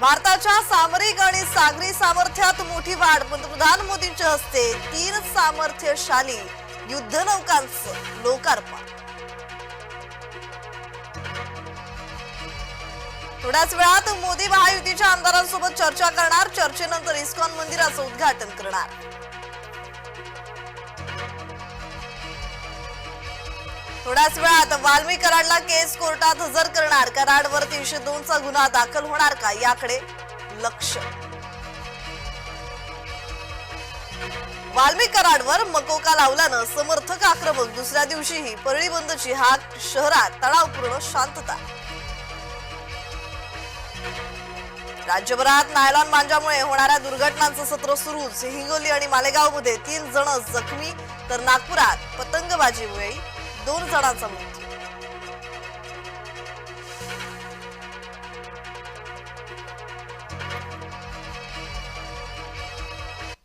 भारताच्या सामरिक आणि सागरी सामर्थ्यात मोठी वाढ. पंतप्रधान मोदींच्या हस्ते तीन सामर्थ्यशाली युद्धनौकांचं लोकार्पण. थोड्याच वेळात मोदी महायुतीच्या आमदारांसोबत चर्चा करणार. चर्चेनंतर इस्कॉन मंदिराचं उद्घाटन करणार. थोड्याच वेळात वाल्मी कराडला केस कोर्टात हजर करणार. कराडवर तीनशे दोनचा गुन्हा दाखल होणार का? याकडे लक्ष. वाल्मी कराडवर मकोका लावल्यानं समर्थक आक्रमक. दुसऱ्या दिवशीही परळी बंदची हाक शहरात तणावपूर्ण शांतता. राज्यभरात नायलॉन मांजामुळे होणाऱ्या दुर्घटनांचं सत्र सुरूच. हिंगोली आणि मालेगावमध्ये तीन जण जखमी तर नागपुरात पतंगबाजीमुळे दोन जणांचा मृत्यू.